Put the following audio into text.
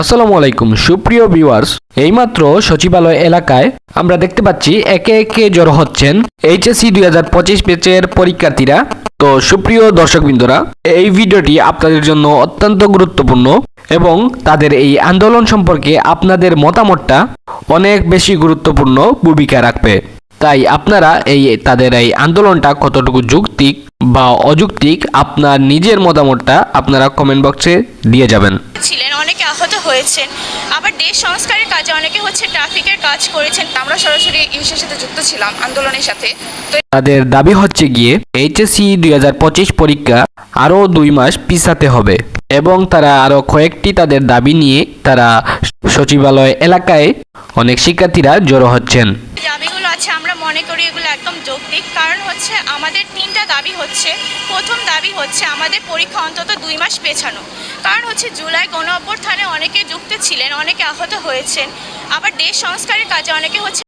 আসসালামু আলাইকুম, সুপ্রিয় ভিউয়ার্স। এইমাত্র সচিবালয় এলাকায় আমরা দেখতে পাচ্ছি একে একে জড়ো হচ্ছেন এইচএসসি দুই হাজার পঁচিশ ব্যাচের পরীক্ষার্থীরা। তো সুপ্রিয় দর্শকবৃন্দরা, এই ভিডিওটি আপনাদের জন্য অত্যন্ত গুরুত্বপূর্ণ এবং তাদের এই আন্দোলন সম্পর্কে আপনাদের মতামতটা অনেক বেশি গুরুত্বপূর্ণ ভূমিকা রাখবে। তাই আপনারা এই তাদের এই আন্দোলনটা কতটুকু যৌক্তিক বা অযৌক্তিক আপনার নিজের মতামতটা আপনারা কমেন্ট বক্সে দিয়ে যাবেন। ছিলেন অনেকে আহত হয়েছেন। আবার দেশ সংস্কারের কাজে অনেকে হচ্ছে ট্রাফিকের কাজ করেছেন। আমরা সরাসরি ইউসের সাথে যুক্ত ছিলাম আন্দোলনের সাথে। তাদের দাবি হচ্ছে গিয়ে এইচএসসি দুই হাজার পঁচিশ পরীক্ষা আরও দুই মাস পিছাতে হবে এবং তারা আরও কয়েকটি তাদের দাবি নিয়ে তারা সচিবালয় এলাকায় অনেক শিক্ষার্থীরা জড়ো হচ্ছেন। মনে করি এগুলো একদম যৌক্তিক। কারণ হচ্ছে আমাদের তিনটা দাবি হচ্ছে। প্রথম দাবি হচ্ছে আমাদের পরীক্ষা অন্তত দুই মাস পেছানো। কারণ হচ্ছে জুলাই গণ অভ্যর্থানে অনেকে যুক্ত ছিলেন, অনেকে আহত হয়েছেন। আবার দেশ সংস্কারের কাজে অনেকে হচ্ছে